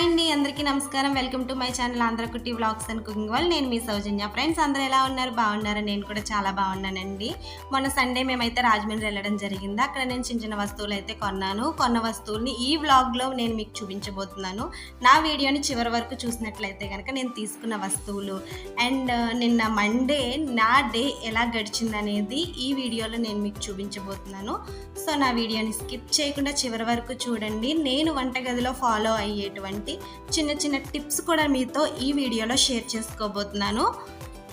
Hi అండి అందరికీ నమస్కారం. Welcome to my channel Andhrakutti vlogs and cooking వాళ్ళు నేను మీ సౌజన్య. ఫ్రెండ్స్ అందరూ ఎలా ఉన్నారు? బాగున్నారు? నేను కూడా చాలా బాగున్నానండి. మొన్న సండే మేమైతే రాజమండ్రి వెళ్ళడం జరిగింది. అక్కడ నేను చిన్న చిన్న వస్తువులు అయితే కొన్నాను. కొన్న వస్తువుల్ని ఈ వ్లాగ్లో నేను మీకు చూపించబోతున్నాను. నా వీడియోని చివరి వరకు చూసినట్లయితే కనుక నేను తీసుకున్న వస్తువులు అండ్ నిన్న మండే నా డే ఎలా గడిచిందనేది ఈ వీడియోలో నేను మీకు చూపించబోతున్నాను. సో నా వీడియోని స్కిప్ చేయకుండా చివరి వరకు చూడండి. నేను వంటగదిలో ఫాలో అయ్యేటువంటి చిన్న చిన్న టిప్స్ కూడా మీతో ఈ వీడియోలో షేర్ చేసుకోబోతున్నాను.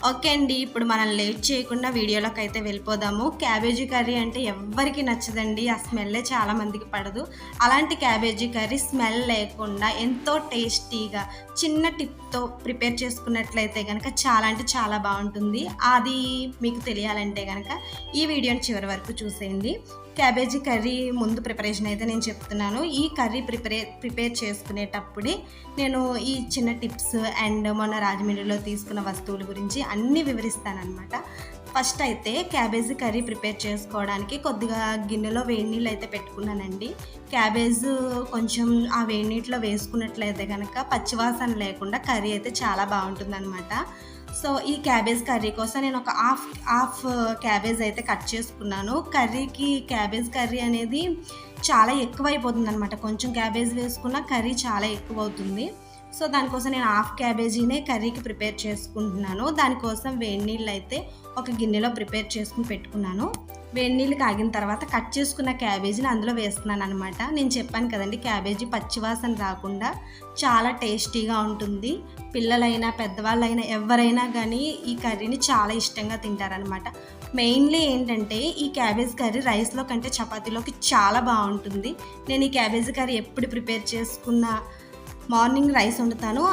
ఓకే అండి ఇప్పుడు మనం లేట్ చేయకుండా వీడియోలోకి అయితే వెళ్ళిపోదాము. క్యాబేజీ కర్రీ అంటే ఎవ్వరికి నచ్చదండి ఆ స్మెల్లే చాలా మందికి పడదు. అలాంటి క్యాబేజీ కర్రీ స్మెల్ లేకుండా ఎంతో టేస్టీగా చిన్న టిప్తో ప్రిపేర్ చేసుకున్నట్లయితే కనుక చాలా అంటే చాలా బాగుంటుంది. అది మీకు తెలియాలంటే కనుక ఈ వీడియోని చివరి వరకు చూసేయండి. క్యాబేజీ కర్రీ ముందు ప్రిపరేషన్ అయితే నేను చెప్తున్నాను. ఈ కర్రీ ప్రిపరే ప్రిపేర్ చేసుకునేటప్పుడే నేను ఈ చిన్న టిప్స్ అండ్ మొన్న రాజమండ్రిలో తీసుకున్న వస్తువుల గురించి అన్నీ వివరిస్తానమాట ఫస్ట్ అయితే క్యాబేజీ కర్రీ ప్రిపేర్ చేసుకోవడానికి కొద్దిగా గిన్నెలో వేడి నీళ్ళు అయితే పెట్టుకున్నానండి. క్యాబేజ్ కొంచెం ఆ వేడి నీటిలో వేసుకున్నట్లయితే కనుక పచ్చివాసన లేకుండా కర్రీ అయితే చాలా బాగుంటుందన్నమాట. సో ఈ క్యాబేజ్ కర్రీ కోసం నేను ఒక హాఫ్ హాఫ్ క్యాబేజ్ అయితే కట్ చేసుకున్నాను. కర్రీకి క్యాబేజ్ కర్రీ అనేది చాలా ఎక్కువ అయిపోతుంది అనమాట కొంచెం క్యాబేజ్ వేసుకున్న కర్రీ చాలా ఎక్కువ అవుతుంది సో దానికోసం నేను హాఫ్ క్యాబేజీనే కర్రీకి ప్రిపేర్ చేసుకుంటున్నాను. దానికోసం వేడి నీళ్ళు అయితే ఒక గిన్నెలో ప్రిపేర్ చేసుకుని పెట్టుకున్నాను. వేడి నీళ్ళు కాగిన తర్వాత కట్ చేసుకున్న క్యాబేజీని అందులో వేస్తున్నాను అనమాట నేను చెప్పాను కదండి క్యాబేజీ పచ్చివాసన రాకుండా చాలా టేస్టీగా ఉంటుంది. పిల్లలైనా పెద్దవాళ్ళైనా ఎవరైనా కానీ ఈ కర్రీని చాలా ఇష్టంగా తింటారనమాట మెయిన్లీ ఏంటంటే ఈ క్యాబేజ్ కర్రీ రైస్లో కంటే చపాతీలోకి చాలా బాగుంటుంది. నేను ఈ క్యాబేజీ కర్రీ ఎప్పుడు ప్రిపేర్ చేసుకున్న మార్నింగ్ రైస్ వండుతాను.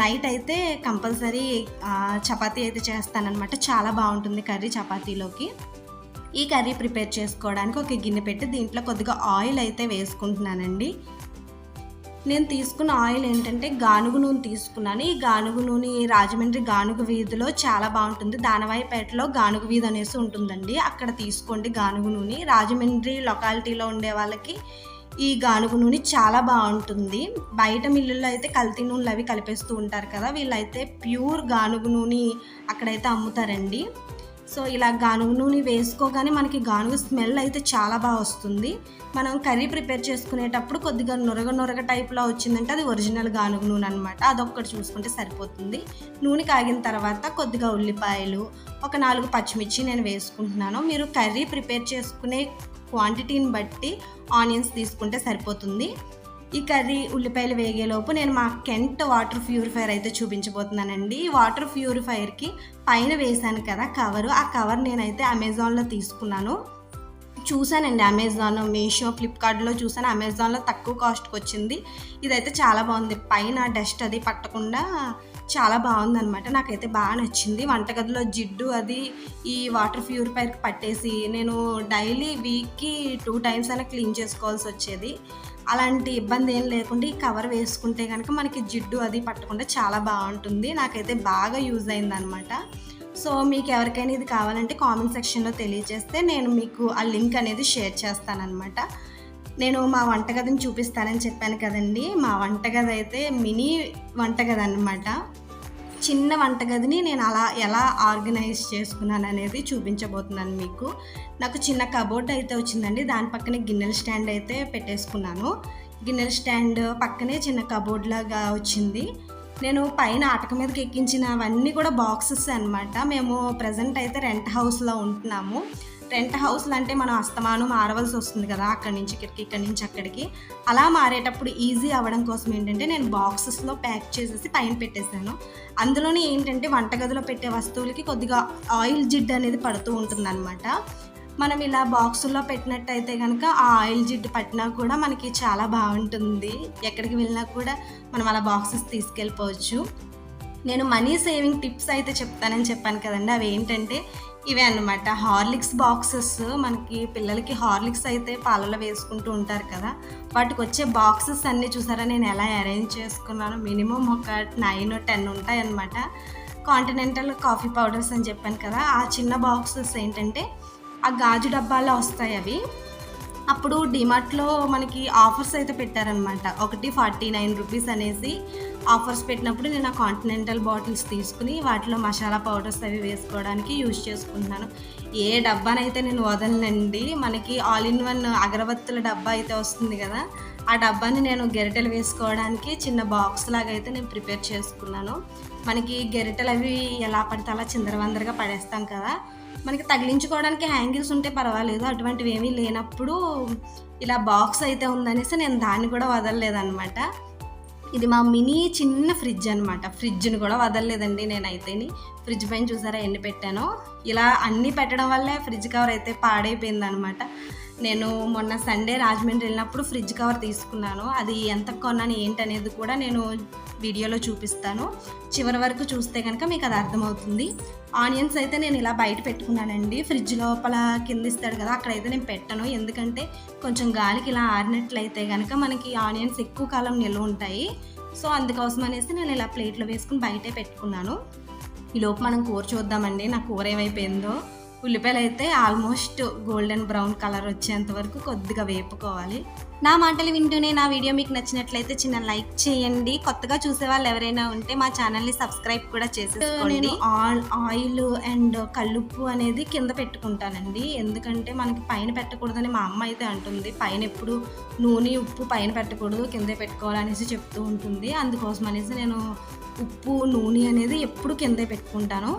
నైట్ అయితే కంపల్సరీ చపాతీ అయితే చేస్తానన్నమాట. చాలా బాగుంటుంది కర్రీ చపాతీలోకి. ఈ కర్రీ ప్రిపేర్ చేసుకోవడానికి ఒక గిన్నె పెట్టి దీంట్లో కొద్దిగా ఆయిల్ అయితే వేసుకుంటున్నానండి. నేను తీసుకున్న ఆయిల్ ఏంటంటే గానుగు నూనె తీసుకున్నాను. ఈ గానుగు నూనె రాజమండ్రి గానుగు వీధిలో చాలా బాగుంటుంది. దానవాయిపేటలో గానుగు వీధి అనేసి ఉంటుందండి. అక్కడ తీసుకోండి గానుగు నూనె. రాజమండ్రి లొకాలిటీలో ఉండే వాళ్ళకి ఈ గానుగు నూనె చాలా బాగుంటుంది. బయట మిల్లుల్లో అయితే కల్తీ నూనెలు అవి కలిపేస్తూ ఉంటారు కదా వీళ్ళైతే ప్యూర్ గానుగు నూనె అక్కడైతే అమ్ముతారండి. సో ఇలా గానుగు నూనె వేసుకోగానే మనకి గానుగు స్మెల్ అయితే చాలా బాగా వస్తుంది. మనం కర్రీ ప్రిపేర్ చేసుకునేటప్పుడు కొద్దిగా నొరగ నొరగ టైప్లో వచ్చిందంటే అది ఒరిజినల్ గానుగు నూనె అనమాట అదొక్కటి చూసుకుంటే సరిపోతుంది. నూనె కాగిన తర్వాత కొద్దిగా ఉల్లిపాయలు ఒక నాలుగు పచ్చిమిర్చి నేను వేసుకుంటున్నాను. మీరు కర్రీ ప్రిపేర్ చేసుకునే క్వాంటిటీని బట్టి ఆనియన్స్ తీసుకుంటే సరిపోతుంది. ఈ కర్రీ ఉల్లిపాయలు వేగేలోపు నేను మా కెంట్ వాటర్ ప్యూరిఫైర్ అయితే చూపించబోతున్నానండి. ఈ వాటర్ ప్యూరిఫైర్కి పైన వేశాను కదా కవరు. ఆ కవర్ నేనైతే అమెజాన్లో తీసుకున్నాను. చూశానండి అమెజాన్ మీషో ఫ్లిప్కార్ట్లో చూశాను. అమెజాన్లో తక్కువ కాస్ట్కి వచ్చింది ఇదైతే చాలా బాగుంది. పైన డస్ట్ అది పట్టకుండా చాలా బాగుందన్నమాట. నాకైతే బాగా నచ్చింది. వంటగదిలో జిడ్డు అది ఈ వాటర్ ప్యూరిఫైర్కి పట్టేసి నేను డైలీ వీక్కి టూ టైమ్స్ అయినా క్లీన్ చేసుకోవాల్సి వచ్చేది. అలాంటి ఇబ్బంది ఏం లేకుండా ఈ కవర్ వేసుకుంటే కనుక మనకి జిడ్డు అది పట్టకుండా చాలా బాగుంటుంది. నాకైతే బాగా యూజ్ అయిందనమాట. సో మీకు ఎవరికైనా ఇది కావాలంటే కామెంట్ సెక్షన్లో తెలియజేస్తే నేను మీకు ఆ లింక్ అనేది షేర్ చేస్తానన్నమాట నేను మా వంటగదిని చూపిస్తానని చెప్పాను కదండి. మా వంటగది అయితే మినీ వంటగది అనమాట చిన్న వంటగదిని నేను అలా ఎలా ఆర్గనైజ్ చేసుకున్నాను అనేది చూపించబోతున్నాను మీకు. నాకు చిన్న కబోర్డ్ అయితే వచ్చిందండి. దాని పక్కనే గిన్నెల స్టాండ్ అయితే పెట్టేసుకున్నాను. గిన్నెల స్టాండ్ పక్కనే చిన్న కబోర్డ్ లాగా వచ్చింది. నేను పైన ఆటక మీదకి ఎక్కించినవన్నీ కూడా బాక్సెస్ అనమాట మేము ప్రజెంట్ అయితే రెంట్ హౌస్లో ఉంటున్నాము. రెంట్ హౌస్లు అంటే మనం అస్తమానం మారవలసి వస్తుంది కదా అక్కడి నుంచి ఇక్కడికి ఇక్కడి నుంచి అక్కడికి. అలా మారేటప్పుడు ఈజీ అవ్వడం కోసం ఏంటంటే నేను బాక్సెస్లో ప్యాక్ చేసేసి పైన పెట్టేశాను. అందులోనే ఏంటంటే వంటగదిలో పెట్టే వస్తువులకి కొద్దిగా ఆయిల్ జిడ్ అనేది పడుతూ ఉంటుంది మనం ఇలా బాక్సుల్లో పెట్టినట్టయితే కనుక ఆ ఆయిల్ జిడ్డు పట్టినా కూడా మనకి చాలా బాగుంటుంది. ఎక్కడికి వెళ్ళినా కూడా మనం అలా బాక్సెస్ తీసుకెళ్ళిపోవచ్చు. నేను మనీ సేవింగ్ టిప్స్ అయితే చెప్తానని చెప్పాను కదండి. అవి ఏంటంటే ఇవే అనమాట హార్లిక్స్ బాక్సెస్ మనకి పిల్లలకి హార్లిక్స్ అయితే పాలలో వేసుకుంటూ ఉంటారు కదా. వాటికి వచ్చే బాక్సెస్ అన్నీ చూసారా? నేను ఎలా అరేంజ్ చేసుకున్నాను మినిమం ఒక నైన్ టెన్ ఉంటాయన్నమాట. కాంటినెంటల్ కాఫీ పౌడర్స్ అని చెప్పాను కదా. ఆ చిన్న బాక్సెస్ ఏంటంటే ఆ గాజు డబ్బాలో వస్తాయి అవి. అప్పుడు డిమార్ట్లో మనకి ఆఫర్స్ అయితే పెట్టారనమాట ఒకటి ఫార్టీ నైన్ రూపీస్ అనేసి. ఆఫర్స్ పెట్టినప్పుడు నేను ఆ కాంటినెంటల్ బాటిల్స్ తీసుకుని వాటిలో మసాలా పౌడర్స్ అవి వేసుకోవడానికి యూజ్ చేసుకుంటున్నాను. ఏ డబ్బానైతే నేను వదలనండి మనకి ఆల్ ఇన్ వన్ అగరబత్తుల డబ్బా అయితే వస్తుంది కదా ఆ డబ్బాని నేను గెరిటెలు వేసుకోవడానికి చిన్న బాక్స్ లాగా అయితే నేను ప్రిపేర్ చేసుకున్నాను. మనకి గెరిటెలు అవి ఎలా పడితే అలా చిందరవందరగా పడేస్తాం కదా మనకి తగిలించుకోవడానికి హ్యాంగిల్స్ ఉంటే పర్వాలేదు అటువంటివి ఏమీ లేనప్పుడు ఇలా బాక్స్ అయితే ఉందనేసి నేను దాన్ని కూడా వదలలేదనమాట ఇది మా మినీ చిన్న ఫ్రిడ్జ్ అనమాట ఫ్రిడ్జ్ని కూడా వదలలేదండి నేనైతేని. ఫ్రిడ్జ్ పైన చూసారా ఎన్ని పెట్టానో? ఇలా అన్నీ పెట్టడం వల్లే ఫ్రిడ్జ్ కవర్ అయితే పాడైపోయింది అనమాట నేను మొన్న సండే రాజమండ్రి వెళ్ళినప్పుడు ఫ్రిడ్జ్ కవర్ తీసుకున్నాను. అది ఎంత కొన్నాను ఏంటనేది కూడా నేను వీడియోలో చూపిస్తాను. చివరి వరకు చూస్తే కనుక మీకు అది అర్థమవుతుంది. ఆనియన్స్ అయితే నేను ఇలా బయట పెట్టుకున్నానండి. ఫ్రిడ్జ్ లోపల కింద ఇస్తాడు కదా అక్కడైతే నేను పెట్టను. ఎందుకంటే కొంచెం గాలికి ఇలా ఆరినట్లయితే కనుక మనకి ఆనియన్స్ ఎక్కువ కాలం నిల్వ ఉంటాయి. సో అందుకోసం అనేసి నేను ఇలా ప్లేట్లో వేసుకుని బయటే పెట్టుకున్నాను. ఈలోపు మనం కూర చూద్దామండి. నా కూర ఏమైపోయిందో. ఉల్లిపాయలు అయితే ఆల్మోస్ట్ గోల్డెన్ బ్రౌన్ కలర్ వచ్చేంత వరకు కొద్దిగా వేపుకోవాలి. నా మాటలు వింటూనే నా వీడియో మీకు నచ్చినట్లయితే చిన్న లైక్ చేయండి. కొత్తగా చూసే వాళ్ళు ఎవరైనా ఉంటే మా ఛానల్ని సబ్స్క్రైబ్ కూడా చేసేసుకోండి. ఆల్ ఆయిల్ అండ్ కల్లుప్పు అనేది కింద పెట్టుకుంటానండి. ఎందుకంటే మనకి పైన పెట్టకూడదని మా అమ్మ అయితే అంటుంది. పైన ఎప్పుడు నూనె ఉప్పు పైన పెట్టకూడదు కిందే పెట్టుకోవాలనేసి చెప్తూ ఉంటుంది. అందుకోసం అనేసి నేను ఉప్పు నూనె అనేది ఎప్పుడు కిందే పెట్టుకుంటాను.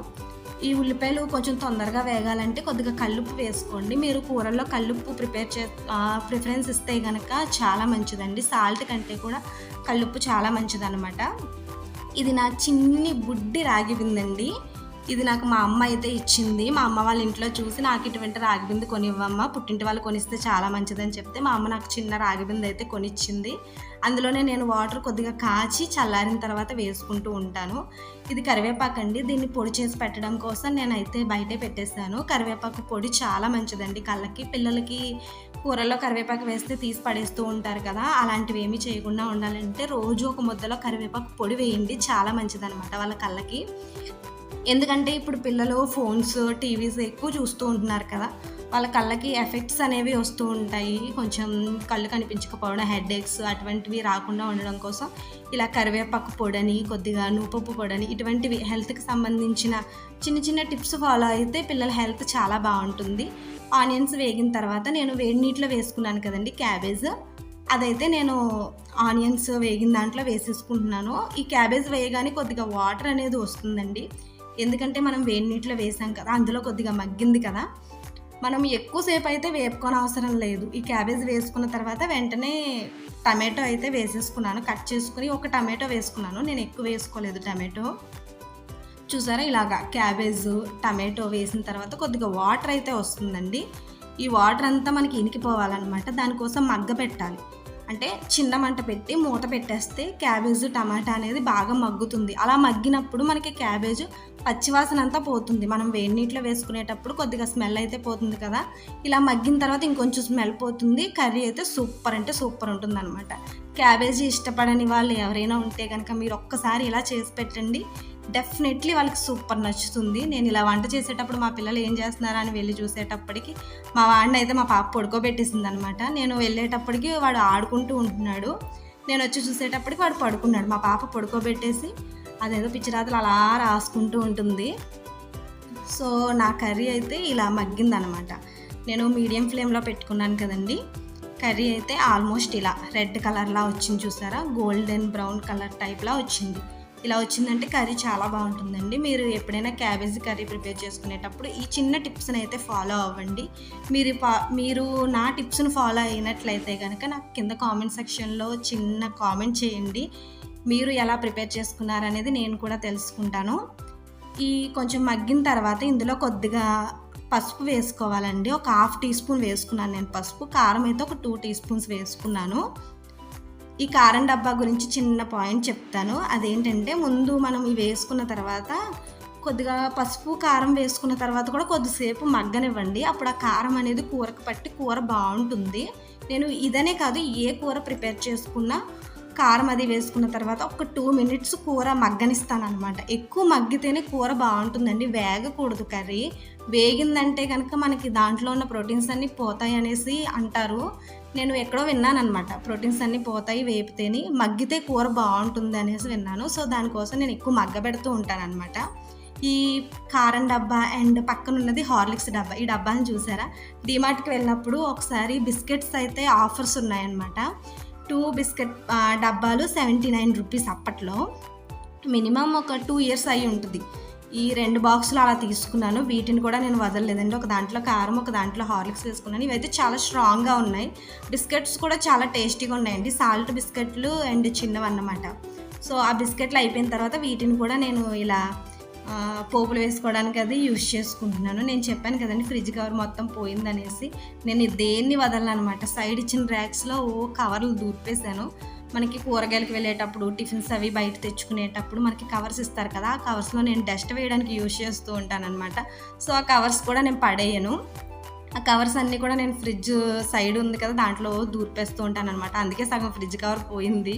ఈ ఉల్లిపాయలు కొంచెం తొందరగా వేగాలంటే కొద్దిగా కల్లుప్పు వేసుకోండి. మీరు కూరల్లో కల్లుప్పు ప్రిపేర్ చే ప్రిఫరెన్స్ ఇస్తే కనుక చాలా మంచిదండి. సాల్ట్ కంటే కూడా కల్లుప్పు చాలా మంచిదన్నమాట. ఇది నా చిన్ని బుడ్డి రాగి బిందండి ఇది నాకు మా అమ్మ అయితే ఇచ్చింది. మా అమ్మ వాళ్ళ ఇంట్లో చూసి నాకు ఇటువంటి రాగి బిందు కొనివ్వమ్మ పుట్టింటి వాళ్ళు కొనిస్తే చాలా మంచిదని చెప్తే మా అమ్మ నాకు చిన్న రాగి బిందు అయితే కొనిచ్చింది. అందులోనే నేను వాటర్ కొద్దిగా కాచి చల్లారిన తర్వాత వేసుకుంటూ ఉంటాను. ఇది కరివేపాకు అండి. దీన్ని పొడి చేసి పెట్టడం కోసం నేనైతే బయటే పెట్టేశాను. కరివేపాకు పొడి చాలా మంచిదండి కళ్ళకి. పిల్లలకి కూరల్లో కరివేపాకు వేస్తే తీసి పడేస్తూ ఉంటారు కదా అలాంటివి ఏమీ చేయకుండా ఉండాలంటే రోజు ఒక ముద్దలో కరివేపాకు పొడి వేయండి. చాలా మంచిదన్నమాట వాళ్ళ కళ్ళకి. ఎందుకంటే ఇప్పుడు పిల్లలు ఫోన్స్ టీవీస్ ఎక్కువ చూస్తూ ఉంటున్నారు కదా వాళ్ళ కళ్ళకి ఎఫెక్ట్స్ అనేవి వస్తూ ఉంటాయి. కొంచెం కళ్ళు కనిపించకపోవడం హెడ్ ఎక్స్ అటువంటివి రాకుండా ఉండడం కోసం ఇలా కరివేపాకు పొడని కొద్దిగా నూపప్పు పొడని ఇటువంటివి హెల్త్కి సంబంధించిన చిన్న చిన్న టిప్స్ ఫాలో అయితే పిల్లల హెల్త్ చాలా బాగుంటుంది. ఆనియన్స్ వేగిన తర్వాత నేను వేడి నీటిలో వేసుకున్నాను కదండి క్యాబేజ్. అదైతే నేను ఆనియన్స్ వేగిన దాంట్లో వేసేసుకుంటున్నాను. ఈ క్యాబేజ్ వేయగానే కొద్దిగా వాటర్ అనేది వస్తుందండి. ఎందుకంటే మనం వేడి నీటిలో వేసాం కదా అందులో కొద్దిగా మగ్గింది కదా. మనం ఎక్కువసేపు అయితే వేపుకొని అవసరం లేదు. ఈ క్యాబేజ్ వేసుకున్న తర్వాత వెంటనే టమాటో అయితే వేసేసుకున్నాను. కట్ చేసుకుని ఒక టమాటో వేసుకున్నాను. నేను ఎక్కువ వేసుకోలేదు టమాటో. చూసారా ఇలాగా క్యాబేజ్ టమాటో వేసిన తర్వాత కొద్దిగా వాటర్ అయితే వస్తుందండి. ఈ వాటర్ అంతా మనకి ఇనికిపోవాలన్నమాట. దానికోసం మగ్గ పెట్టాలి. అంటే చిన్న మంట పెట్టి మూత పెట్టేస్తే క్యాబేజ్ టమాటా అనేది బాగా మగ్గుతుంది. అలా మగ్గినప్పుడు మనకి క్యాబేజ్ పచ్చివాసన అంతా పోతుంది. మనం వేడి నీటిలో వేసుకునేటప్పుడు కొద్దిగా స్మెల్ అయితే పోతుంది కదా. ఇలా మగ్గిన తర్వాత ఇంకొంచెం స్మెల్ పోతుంది. కర్రీ అయితే సూపర్ అంటే సూపర్ ఉంటుంది అనమాట క్యాబేజీ ఇష్టపడని వాళ్ళు ఎవరైనా ఉంటే కనుక మీరు ఒక్కసారి ఇలా చేసి పెట్టండి. డెఫినెట్లీ వాళ్ళకి సూపర్ నచ్చుతుంది. నేను ఇలా వంట చేసేటప్పుడు మా పిల్లలు ఏం చేస్తున్నారా అని వెళ్ళి చూసేటప్పటికి మా వాడిని అయితే మా పాప పడుకోబెట్టేసింది అనమాట నేను వెళ్ళేటప్పటికి వాడు ఆడుకుంటూ ఉంటున్నాడు. నేను వచ్చి చూసేటప్పటికి వాడు పడుకున్నాడు. మా పాప పడుకోబెట్టేసి అదేదో పిచ్చిరాతలు అలా రాసుకుంటూ ఉంటుంది. సో నా కర్రీ అయితే ఇలా మగ్గిందనమాట నేను మీడియం ఫ్లేమ్లో పెట్టుకున్నాను కదండి. కర్రీ అయితే ఆల్మోస్ట్ ఇలా రెడ్ కలర్లా వచ్చింది చూసారా? గోల్డెన్ బ్రౌన్ కలర్ టైప్లా వచ్చింది. ఇలా వచ్చిందంటే కర్రీ చాలా బాగుంటుందండి. మీరు ఎప్పుడైనా క్యాబేజీ కర్రీ ప్రిపేర్ చేసుకునేటప్పుడు ఈ చిన్న టిప్స్ని అయితే ఫాలో అవ్వండి. మీరు మీరు నా టిప్స్ని ఫాలో అయినట్లయితే కనుక నాకు కింద కామెంట్ సెక్షన్లో చిన్న కామెంట్ చేయండి. మీరు ఎలా ప్రిపేర్ చేసుకున్నారనేది నేను కూడా తెలుసుకుంటాను. ఈ కొంచెం మగ్గిన తర్వాత ఇందులో కొద్దిగా పసుపు వేసుకోవాలండి. ఒక హాఫ్ టీ స్పూన్ వేసుకున్నాను నేను. పసుపు కారం అయితే ఒక టూ టీ స్పూన్స్ వేసుకున్నాను. ఈ కారం డబ్బా గురించి చిన్న పాయింట్ చెప్తాను. అదేంటంటే ముందు మనం ఇవి వేసుకున్న తర్వాత కొద్దిగా పసుపు కారం వేసుకున్న తర్వాత కూడా కొద్దిసేపు మగ్గనివ్వండి. అప్పుడు ఆ కారం అనేది కూరకు పట్టి కూర బాగుంటుంది. నేను ఇదనే కాదు ఏ కూర ప్రిపేర్ చేసుకున్నా కారం అది వేసుకున్న తర్వాత ఒక టూ మినిట్స్ కూర మగ్గనిస్తాను అనమాట ఎక్కువ మగ్గితేనే కూర బాగుంటుందండి వేగకూడదు కర్రీ. వేగిందంటే కనుక మనకి దాంట్లో ఉన్న ప్రోటీన్స్ అన్నీ పోతాయి అనేసి అంటారు. నేను ఎక్కడో విన్నాను అనమాట ప్రోటీన్స్ అన్నీ పోతాయి వేపితేని. మగ్గితే కూర బాగుంటుంది అనేసి విన్నాను. సో దానికోసం నేను ఎక్కువ మగ్గబెడుతూ పెడుతూ అనమాట ఈ కారం డబ్బా అండ్ పక్కన ఉన్నది హార్లిక్స్ డబ్బా. ఈ డబ్బాని చూసారా? డిమార్ట్కి వెళ్ళినప్పుడు ఒకసారి బిస్కెట్స్ అయితే ఆఫర్స్ ఉన్నాయన్నమాట. టూ బిస్కెట్ డబ్బాలు సెవెంటీ నైన్ రూపీస్ అప్పట్లో. మినిమం ఒక టూ ఇయర్స్ అయి ఉంటుంది. ఈ రెండు బాక్సులు అలా తీసుకున్నాను. వీటిని కూడా నేను వదలలేదండి. ఒక దాంట్లో కారం ఒక దాంట్లో హార్లిక్స్ వేసుకున్నాను. ఇవైతే చాలా స్ట్రాంగ్గా ఉన్నాయి. బిస్కెట్స్ కూడా చాలా టేస్టీగా ఉన్నాయండి. సాల్ట్ బిస్కెట్లు అండ్ చిన్నవి అన్నమాట. సో ఆ బిస్కెట్లు అయిపోయిన తర్వాత వీటిని కూడా నేను ఇలా పోపులు వేసుకోవడానికి అది యూజ్ చేసుకుంటున్నాను. నేను చెప్పాను కదండి ఫ్రిడ్జ్ కవర్ మొత్తం పోయిందనేసి. నేను దేన్ని వదలను అనమాట సైడ్ ఇచ్చిన ర్యాక్స్లో ఓ కవర్లు దూర్పేశాను. మనకి కూరగాయలకు వెళ్ళేటప్పుడు టిఫిన్స్ అవి బయట తెచ్చుకునేటప్పుడు మనకి కవర్స్ ఇస్తారు కదా ఆ కవర్స్లో నేను డస్ట్ వేయడానికి యూజ్ చేస్తూ ఉంటాను అనమాట సో ఆ కవర్స్ కూడా నేను పడేయను. ఆ కవర్స్ అన్నీ కూడా నేను ఫ్రిడ్జ్ సైడ్ ఉంది కదా దాంట్లో దూర్పేస్తూ ఉంటాను అనమాట అందుకే సగం ఫ్రిడ్జ్ కవర్ పోయింది.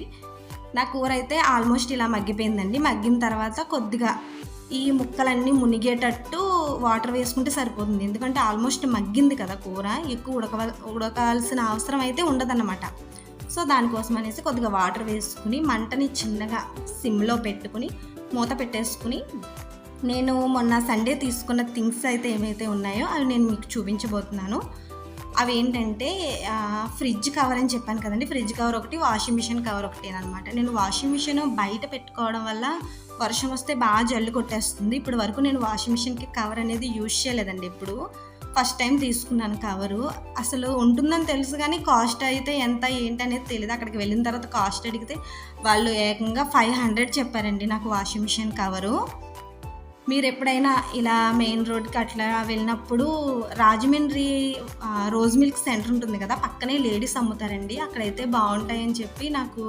నా కూర అయితే ఆల్మోస్ట్ ఇలా మగ్గిపోయిందండి. మగ్గిన తర్వాత కొద్దిగా ఈ ముక్కలన్నీ మునిగేటట్టు వాటర్ వేసుకుంటే సరిపోతుంది. ఎందుకంటే ఆల్మోస్ట్ మగ్గింది కదా కూర ఎక్కువ ఉడక ఉడకాల్సిన అవసరం అయితే ఉండదన్నమాట. సో దానికోసం అనేసి కొద్దిగా వాటర్ వేసుకుని మంటని చిన్నగా సిమ్లో పెట్టుకుని మూత పెట్టేసుకుని నేను మొన్న సండే తీసుకున్న థింగ్స్ అయితే ఏమైతే ఉన్నాయో అవి నేను మీకు చూపించబోతున్నాను. అవి ఏంటంటే ఫ్రిడ్జ్ కవర్ అని చెప్పాను కదండి. ఫ్రిడ్జ్ కవర్ ఒకటి వాషింగ్ మిషన్ కవర్ ఒకటి అనమాట. నేను వాషింగ్ మిషన్ బయట పెట్టుకోవడం వల్ల వర్షం వస్తే బాగా జల్లు కొట్టేస్తుంది. ఇప్పుడు వరకు నేను వాషింగ్ మిషన్కి కవర్ అనేది యూజ్ చేయలేదండి ఇప్పుడు ఫస్ట్ టైం తీసుకున్నాను కవరు అసలు ఉంటుందని తెలుసు కానీ కాస్ట్ అయితే ఎంత ఏంటి అనేది తెలియదు అక్కడికి వెళ్ళిన తర్వాత కాస్ట్ అడిగితే వాళ్ళు ఏకంగా ఫైవ్ హండ్రెడ్ చెప్పారండి నాకు వాషింగ్ మిషన్ కవరు మీరు ఎప్పుడైనా ఇలా మెయిన్ రోడ్కి అట్లా వెళ్ళినప్పుడు రాజమండ్రి రోజ్ మిల్క్ సెంటర్ ఉంటుంది కదా పక్కనే లేడీస్ అమ్ముతారండి. అక్కడైతే బాగుంటాయని చెప్పి నాకు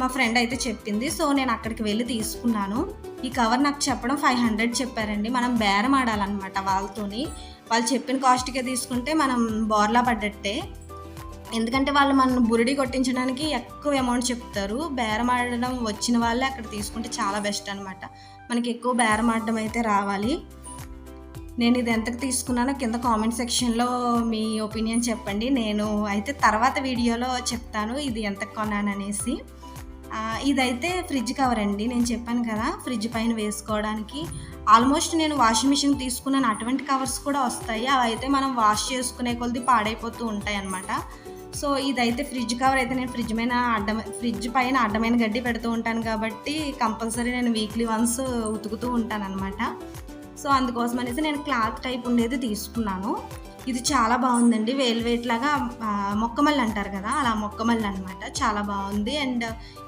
మా ఫ్రెండ్ అయితే చెప్పింది. సో నేను అక్కడికి వెళ్ళి తీసుకున్నాను. ఈ కవర్ నాకు చెప్పడం ఫైవ్ హండ్రెడ్ చెప్పారండి. మనం బేరం ఆడాలన్నమాట వాళ్ళతోని. వాళ్ళు చెప్పిన కాస్ట్కే తీసుకుంటే మనం బోర్లా పడ్డట్టే. ఎందుకంటే వాళ్ళు మనం బురిడి కొట్టించడానికి ఎక్కువ అమౌంట్ చెప్తారు. బేరం ఆడడం వచ్చిన వాళ్ళే అక్కడ తీసుకుంటే చాలా బెస్ట్ అనమాట మనకి ఎక్కువ బేరం ఆడడం అయితే రావాలి. నేను ఇది ఎంతకు తీసుకున్నానో కింద కామెంట్ సెక్షన్లో మీ ఒపీనియన్ చెప్పండి. నేను అయితే తర్వాత వీడియోలో చెప్తాను ఇది ఎంత కొన్నాను అనేసి. ఇదైతే ఫ్రిడ్జ్ కవర్ అండి. నేను చెప్పాను కదా ఫ్రిడ్జ్ పైన వేసుకోవడానికి ఆల్మోస్ట్ నేను వాషింగ్ మిషన్ తీసుకున్నాను. అటువంటి కవర్స్ కూడా వస్తాయి. అవి అయితే మనం వాష్ చేసుకునే కొలది పాడైపోతూ ఉంటాయి అన్నమాట. సో ఇదైతే ఫ్రిడ్జ్ కవర్ అయితే నేను ఫ్రిడ్జ్ పైన అడ్డం ఫ్రిడ్జ్ పైన అడ్డమైన గడ్డి పెడుతూ ఉంటాను కాబట్టి కంపల్సరీ నేను వీక్లీ వన్స్ ఉతుకుతూ ఉంటాను అనమాట సో అందుకోసం అనేసి నేను క్లాత్ టైప్ ఉండేది తీసుకున్నాను. ఇది చాలా బాగుందండి. వేల్వేట్ లాగా మొక్కమల్లి అంటారు కదా అలా మొక్కమల్లి అనమాట చాలా బాగుంది. అండ్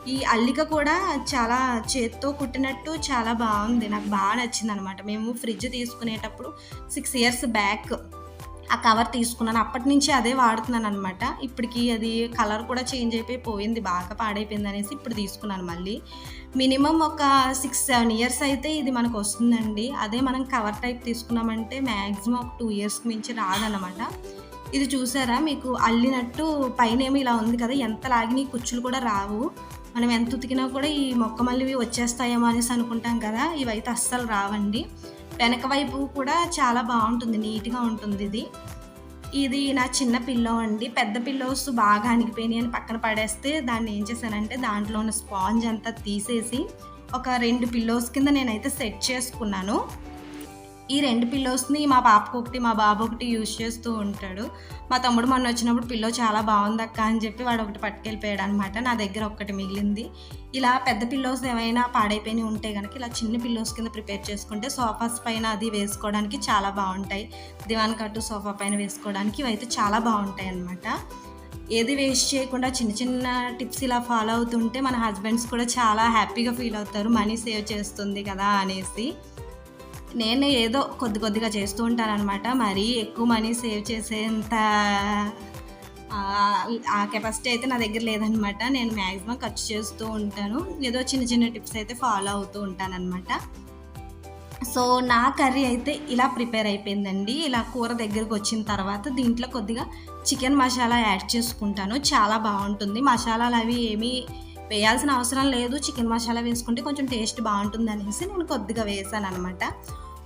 ఈ అల్లిక కూడా చాలా చేత్తో కుట్టినట్టు చాలా బాగుంది. నాకు బాగా నచ్చింది అనమాట మేము ఫ్రిడ్జ్ తీసుకునేటప్పుడు సిక్స్ ఇయర్స్ బ్యాక్ ఆ కవర్ తీసుకున్నాను. అప్పటి నుంచి అదే వాడుతున్నాను అనమాట ఇప్పటికి అది కలర్ కూడా చేంజ్ అయిపోయి పోయింది బాగా పాడైపోయింది అనేసి ఇప్పుడు తీసుకున్నాను మళ్ళీ. మినిమం ఒక సిక్స్ సెవెన్ ఇయర్స్ అయితే ఇది మనకు వస్తుందండి. అదే మనం కవర్ టైప్ తీసుకున్నామంటే మ్యాక్సిమం ఒక టూ ఇయర్స్కి మించి రాదనమాట ఇది చూసారా మీకు? అల్లినట్టు పైన ఏమో ఇలా ఉంది కదా ఎంత లాగిన కుచ్చులు కూడా రావు. మనం ఎంత ఉతికినా కూడా ఈ మొక్క మళ్ళీ వచ్చేస్తాయేమో అనేసి అనుకుంటాం కదా ఇవైతే అస్సలు రావండి. వెనక వైపు కూడా చాలా బాగుంటుంది నీట్గా ఉంటుంది ఇది. ఇది నా చిన్న పిల్లో అండి. పెద్ద పిల్లోస్ బాగా అణిగిపోయినాయి అని పక్కన పడేస్తే దాన్ని ఏం చేశానంటే దాంట్లో ఉన్న స్పాంజ్ అంతా తీసేసి ఒక రెండు పిల్లోస్ కింద నేనైతే సెట్ చేసుకున్నాను. ఈ రెండు పిల్లోస్ని మా పాపకు ఒకటి మా బాబు ఒకటి యూజ్ చేస్తూ ఉంటాడు. మా తమ్ముడు మొన్న వచ్చినప్పుడు పిల్లో చాలా బాగుంది అక్క అని చెప్పి వాడు ఒకటి పట్టుకెళ్ళిపోయాడు అనమాట నా దగ్గర ఒక్కటి మిగిలింది. ఇలా పెద్ద పిల్లోస్ ఏమైనా పాడైపోయి ఉంటే కనుక ఇలా చిన్న పిల్లోస్ కింద ప్రిపేర్ చేసుకుంటే సోఫాస్ పైన అది వేసుకోవడానికి చాలా బాగుంటాయి. దివాన్ కట్టు సోఫా పైన వేసుకోవడానికి ఇవైతే చాలా బాగుంటాయి అన్నమాట. ఏది వేస్ట్ చేయకుండా చిన్న చిన్న టిప్స్ ఇలా ఫాలో అవుతుంటే మన హస్బెండ్స్ కూడా చాలా హ్యాపీగా ఫీల్ అవుతారు. మనీ సేవ్ చేస్తుంది కదా అనేసి. నేను ఏదో కొద్ది కొద్దిగా చేస్తూ ఉంటాను అనమాట మరీ ఎక్కువ మనీ సేవ్ చేసేంత ఆ, కెపాసిటీ అయితే నా దగ్గర లేదనమాట నేను మ్యాక్సిమం ఖర్చు చేస్తూ ఉంటాను. ఏదో చిన్న చిన్న టిప్స్ అయితే ఫాలో అవుతూ ఉంటానన్నమాట. సో నా కర్రీ అయితే ఇలా ప్రిపేర్ అయిపోయిందండి. ఇలా కూర దగ్గరకు వచ్చిన తర్వాత దీంట్లో కొద్దిగా చికెన్ మసాలా యాడ్ చేసుకుంటాను. చాలా బాగుంటుంది. మసాలాలు అవి ఏమీ వేయాల్సిన అవసరం లేదు. చికెన్ మసాలా వేసుకుంటే కొంచెం టేస్ట్ బాగుంటుంది అనేసి నేను కొద్దిగా వేసాను అనమాట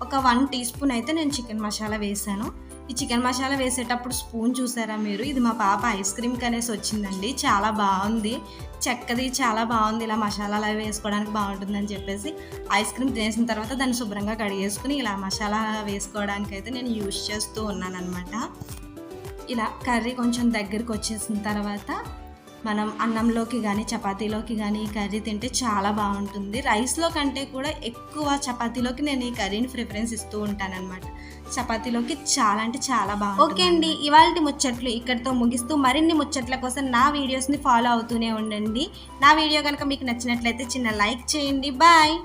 ఒక వన్ టీ స్పూన్ అయితే నేను చికెన్ మసాలా వేసాను. ఈ చికెన్ మసాలా వేసేటప్పుడు స్పూన్ చూసారా మీరు? ఇది మా పాప ఐస్ క్రీమ్ కనేసి వచ్చిందండి. చాలా బాగుంది. చెక్కది చాలా బాగుంది. ఇలా మసాలాలు అవి వేసుకోవడానికి బాగుంటుందని చెప్పేసి ఐస్ క్రీమ్ తినేసిన తర్వాత దాన్ని శుభ్రంగా కడిగేసుకుని ఇలా మసాలా వేసుకోవడానికి అయితే నేను యూజ్ చేస్తూ ఉన్నాను అనమాట ఇలా కర్రీ కొంచెం దగ్గరికి వచ్చేసిన తర్వాత మనం అన్నంలోకి కానీ చపాతీలోకి కానీ ఈ కర్రీ తింటే చాలా బాగుంటుంది. రైస్లో కంటే కూడా ఎక్కువ చపాతీలోకి నేను ఈ కర్రీని ప్రిఫరెన్స్ ఇస్తూ ఉంటానన్నమాట. చపాతీలోకి చాలా అంటే చాలా బాగుంది ఓకే అండి. ఇవాళ ముచ్చట్లు ఇక్కడితో ముగిస్తూ మరిన్ని ముచ్చట్ల కోసం నా వీడియోస్ని ఫాలో అవుతూనే ఉండండి. నా వీడియో కనుక మీకు నచ్చినట్లయితే చిన్న లైక్ చేయండి. బాయ్.